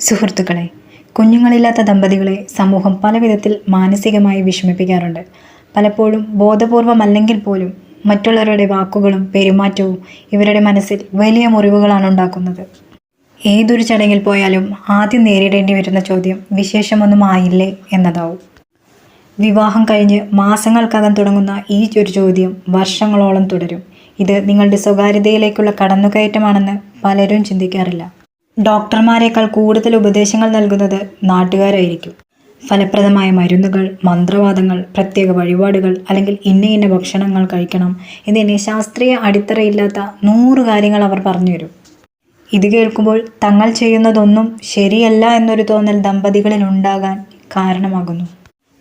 സുഹൃത്തുക്കളെ കുഞ്ഞുങ്ങളില്ലാത്ത ദമ്പതികളെ സമൂഹം പലവിധത്തിൽ മാനസികമായി വിഷമിപ്പിക്കാറുണ്ട്. പലപ്പോഴും ബോധപൂർവമല്ലെങ്കിൽ പോലും മറ്റുള്ളവരുടെ വാക്കുകളും പെരുമാറ്റവും ഇവരുടെ മനസ്സിൽ വലിയ മുറിവുകളാണ് ഉണ്ടാക്കുന്നത്. ഏതൊരു ചടങ്ങിൽ പോയാലും ആദ്യം നേരിടേണ്ടി വരുന്ന ചോദ്യം വിശേഷമൊന്നും ആയില്ലേ എന്നതാവും. വിവാഹം കഴിഞ്ഞ് മാസങ്ങൾക്കകം തുടങ്ങുന്ന ഈ ഒരു ചോദ്യം വർഷങ്ങളോളം തുടരും. ഇത് നിങ്ങളുടെ സ്വകാര്യതയിലേക്കുള്ള കടന്നുകയറ്റമാണെന്ന് പലരും ചിന്തിക്കാറില്ല. ഡോക്ടർമാരെക്കാൾ കൂടുതൽ ഉപദേശങ്ങൾ നൽകുന്നത് നാട്ടുകാരായിരിക്കും. ഫലപ്രദമായ മരുന്നുകൾ മന്ത്രവാദങ്ങൾ പ്രത്യേക വഴിപാടുകൾ അല്ലെങ്കിൽ ഇന്ന ഇന്ന ഭക്ഷണങ്ങൾ കഴിക്കണം എന്നിങ്ങനെ ശാസ്ത്രീയ അടിത്തറയില്ലാത്ത നൂറ് കാര്യങ്ങൾ അവർ പറഞ്ഞു തരും ഇത് കേൾക്കുമ്പോൾ തങ്ങൾ ചെയ്യുന്നതൊന്നും ശരിയല്ല എന്നൊരു തോന്നൽ ദമ്പതികളിൽ ഉണ്ടാകാൻ കാരണമാകുന്നു.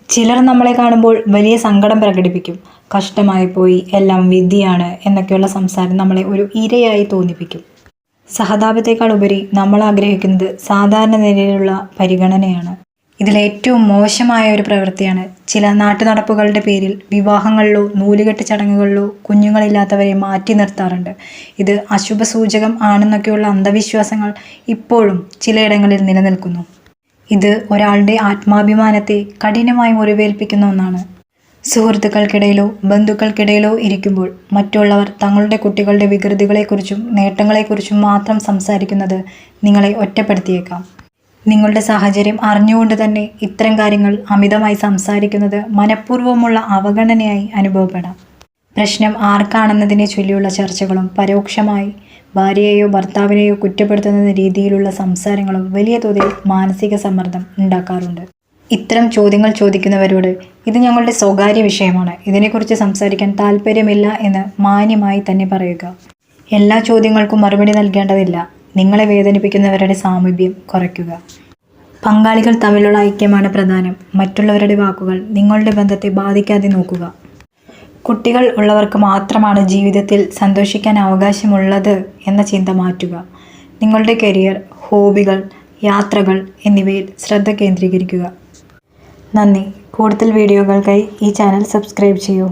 ചിലർ നമ്മളെ കാണുമ്പോൾ വലിയ സങ്കടം പ്രകടിപ്പിക്കും. കഷ്ടമായി പോയി എല്ലാം വിധിയാണ് എന്നൊക്കെയുള്ള സംസാരം നമ്മളെ ഒരു ഇരയായി തോന്നിപ്പിക്കും. സഹതാപത്തേക്കാൾ ഉപരി നമ്മൾ ആഗ്രഹിക്കുന്നത് സാധാരണ നിലയിലുള്ള പരിഗണനയാണ്. ഇതിലേറ്റവും മോശമായ ഒരു പ്രവൃത്തിയാണ് ചില നാട്ടുനടപ്പുകളുടെ പേരിൽ വിവാഹങ്ങളിലോ നൂലുകെട്ട് ചടങ്ങുകളിലോ കുഞ്ഞുങ്ങളില്ലാത്തവരെ മാറ്റി നിർത്താറുണ്ട്. ഇത് അശുഭ സൂചകം ആണെന്നൊക്കെയുള്ള അന്ധവിശ്വാസങ്ങൾ ഇപ്പോഴും ചിലയിടങ്ങളിൽ നിലനിൽക്കുന്നു. ഇത് ഒരാളുടെ ആത്മാഭിമാനത്തെ കഠിനമായി മുറിവേൽപ്പിക്കുന്ന ഒന്നാണ്. സുഹൃത്തുക്കൾക്കിടയിലോ ബന്ധുക്കൾക്കിടയിലോ ഇരിക്കുമ്പോൾ മറ്റുള്ളവർ തങ്ങളുടെ കുട്ടികളുടെ വികൃതികളെക്കുറിച്ചും നേട്ടങ്ങളെക്കുറിച്ചും മാത്രം സംസാരിക്കുന്നത് നിങ്ങളെ ഒറ്റപ്പെടുത്തിയേക്കാം. നിങ്ങളുടെ സാഹചര്യം അറിഞ്ഞുകൊണ്ട് തന്നെ ഇത്തരം കാര്യങ്ങൾ അമിതമായി സംസാരിക്കുന്നത് മനഃപൂർവമുള്ള അവഗണനയായി അനുഭവപ്പെടാം. പ്രശ്നം ആർക്കാണെന്നതിനെ ചൊല്ലിയുള്ള ചർച്ചകളും പരോക്ഷമായി ഭാര്യയെയോ ഭർത്താവിനെയോ കുറ്റപ്പെടുത്തുന്ന രീതിയിലുള്ള സംസാരങ്ങളും വലിയ തോതിൽ മാനസിക സമ്മർദ്ദം ഉണ്ടാക്കാറുണ്ട്. ഇത്തരം ചോദ്യങ്ങൾ ചോദിക്കുന്നവരോട് ഇത് ഞങ്ങളുടെ സ്വകാര്യ വിഷയമാണ്. ഇതിനെക്കുറിച്ച് സംസാരിക്കാൻ താല്പര്യമില്ല എന്ന് മാന്യമായി തന്നെ പറയുക. എല്ലാ ചോദ്യങ്ങൾക്കും മറുപടി നൽകേണ്ടതില്ല. നിങ്ങളെ വേദനിപ്പിക്കുന്നവരുടെ സാമീപ്യം കുറയ്ക്കുക. പങ്കാളികൾ തമ്മിലുള്ള ഐക്യമാണ് പ്രധാനം. മറ്റുള്ളവരുടെ വാക്കുകൾ നിങ്ങളുടെ ബന്ധത്തെ ബാധിക്കാതെ നോക്കുക. കുട്ടികൾ ഉള്ളവർക്ക് മാത്രമാണ് ജീവിതത്തിൽ സന്തോഷിക്കാൻ അവകാശമുള്ളത് എന്ന ചിന്ത മാറ്റുക. നിങ്ങളുടെ കരിയർ ഹോബികൾ യാത്രകൾ എന്നിവയിൽ ശ്രദ്ധ കേന്ദ്രീകരിക്കുക. നന്ദി. കൂടുതൽ വീഡിയോകൾക്കായി ഈ ചാനൽ സബ്സ്ക്രൈബ് ചെയ്യൂ.